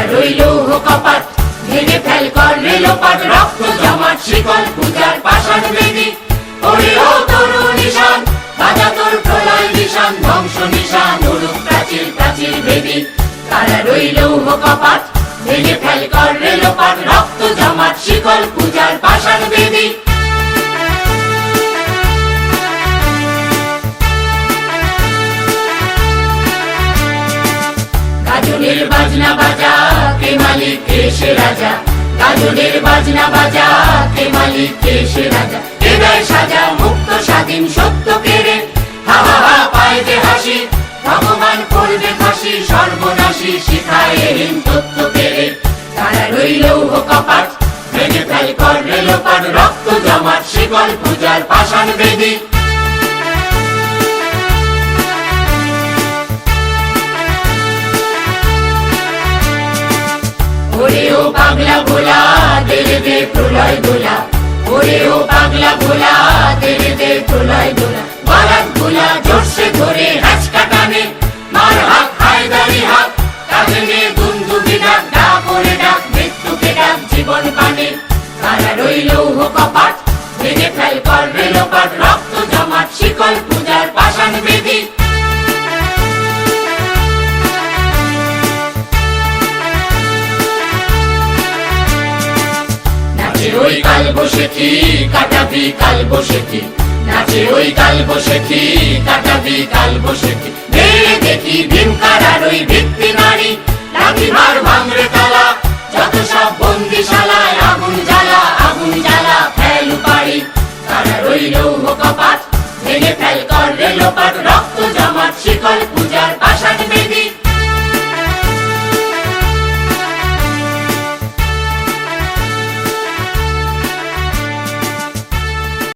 তারা রইল কপাট ভেঙে ফেল কর রেলোপাট রক্ত জমাট, শিকল পূজার পাষাণ বেদি ওরে ও তরু নিশান বাজা তোর প্রলয় নিশান, ধ্বংস নিশান উড়ুক প্রাচীর প্রাচীর বেদি তারা রইল কপাট ভেঙে ফেল কর রেলোপাট রক্ত জমাট, শিকল পূজার পাষাণ বেদি গাজনের বাজনা বাজা, কে মালিক, কে সে রাজা? গাজনের বাজনা বাজা, কে মালিক, কে সে রাজা? হৃদয় সাজা মুক্ত স্বাধীন সত্য কেড়ে, হা হা হা পায় যে হাসি, ভগবান করবে ফাঁসি, সর্বনাশী শিখায় হীন তত্ত্ব কেড়ে। তারা রইল কপাট ভেঙে ফেল কর রেলোপাট রক্ত জমাট, শিকল পূজার পাষাণ বেদী। ভোলা তেরে দে প্রলয় দোলা ওরে ও পাগলা ভোলা তেরে দে প্রলয় দোলা বারাত ভোলা, জোরসে ধরে হ্যাচকা টানে মার হাত, হায়দারি হাত কাঁধে নিয়ে দুন্দুবি ডাক ডাক করে ডাক, মৃত্যুকে ডাক, জীবন পানে। তারা রইল কপাট, ভেঙে ফেল, কর রেলোপাট রক্ত ওই কাল বসে কি, কাটাবি কাল বসে কি? নাচে ওই কাল বসে কি, কাটাবি কাল বসে কি? দেখি ভীম কারার ওই ভিত্তি নারী লাঠি মার ভাঙড়ে তালা, যত সব বন্দি বন্দিশালায় আগুন জ্বালা আগুন জ্বালা ফেলু পারি ওই লৌহ কপাত ভেঙে ফেল কর রেলো পাট রক্ত জমাট শিকল পূজার